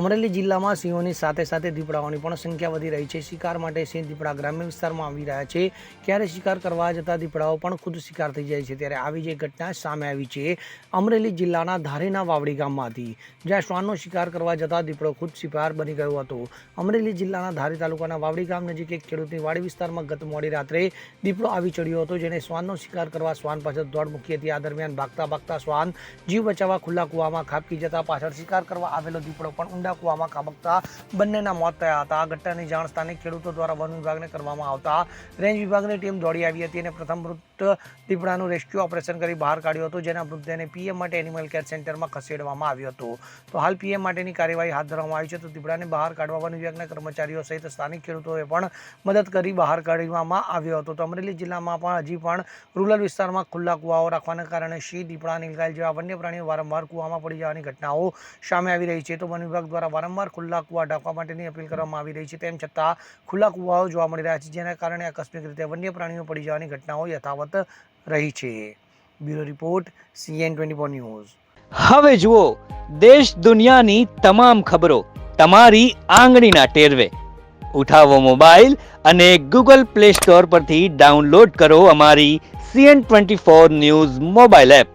અમરેલી જિલ્લામાં સિંહોની સાથે સાથે દીપડાઓની પણ સંખ્યા વધી રહી છે. શિકાર માટે સિંહ દીપડા ગ્રામ્ય વિસ્તારમાં આવી રહ્યા છે. ક્યારે શિકાર કરવા જતા દીપડાઓ પણ ખુદ શિકાર થઈ જાય છે ત્યારે આવી જ ઘટના સામે આવી છે અમરેલી જિલ્લાના ધારેના વાવડી ગામમાંથી. જ્યાં શ્વાનનો શિકાર કરવા જતા દીપડો ખુદ શિકાર બની ગયો હતો. અમરેલી જિલ્લાના ધારી તાલુકાના વાવડી ગામ નજીક એક ખેડૂતની વાડી વિસ્તારમાં ગત મોડી રાત્રે દીપડો આવી ચડ્યો હતો. જેને શ્વાનનો શિકાર કરવા શ્વાન પાછળ દોડ મૂકી હતી. આ દરમિયાન ભાગતા ભાગતા શ્વાન જીવ બચાવવા ખુલ્લા કૂવામાં ખાબકી જતા પાછળ શિકાર કરવા આવેલો દીપડો પણ ઊંડા કૂવામાં કાબકતા બંનેના મોત થયા હતા. આ ઘટનાની જાણ સ્થાનિક ખેડૂતો દ્વારા વન વિભાગને કરવામાં આવતા રેન્જ વિભાગની ટીમ દોડી આવી હતી અને પ્રથમ મૃત દીપડાનું રેસ્ક્યુ ઓપરેશન કરી બહાર કાઢ્યો હતો, જેના મૃતદેહને પીએમ માટે એનિમલ કેર સેન્ટરમાં ખસેડવામાં આવ્યો હતો. તો હાલ પીએમ માટેની કાર્યવાહી હાથ ધરવામાં આવી છે. તો દીપડાને બહાર કાઢવા વન વિભાગના કર્મચારીઓ સહિત સ્થાનિક ખેડૂતોએ પણ મદદ કરી બહાર કાઢવામાં આવ્યો હતો. તો અમરેલી જિલ્લામાં પણ હજી પણ રૂરલ વિસ્તારમાં ખુલ્લા કુવાઓ રાખવાના કારણે સિંહ દીપડા નીલગાય જેવા વન્ય પ્રાણીઓ વારંવાર કૂવામાં પડી જવાની ઘટનાઓ સામે આવી રહી છે. તો વન વિભાગ દ્વારા વારંવાર ખુલ્લા કુવા ઢાંકવા માટેની અપીલ કરવામાં આવી રહી છે. તેમ છતાં ખુલ્લા કુવાઓ જોવા મળી રહ્યા છે, જેના કારણે આકસ્મિક રીતે વન્ય પ્રાણીઓ પડી જવાની ઘટનાઓ યથાવત રહી છે. Bureau report, CN twenty news. હવે જુઓ, દેશ દુનિયાની તમામ ખબરો તમારી આંગળીના ટેરવે. ઉઠાવો મોબાઈલ અને ગૂગલ પ્લે સ્ટોર પરથી ડાઉનલોડ કરો અમારી CN twenty four news mobile app.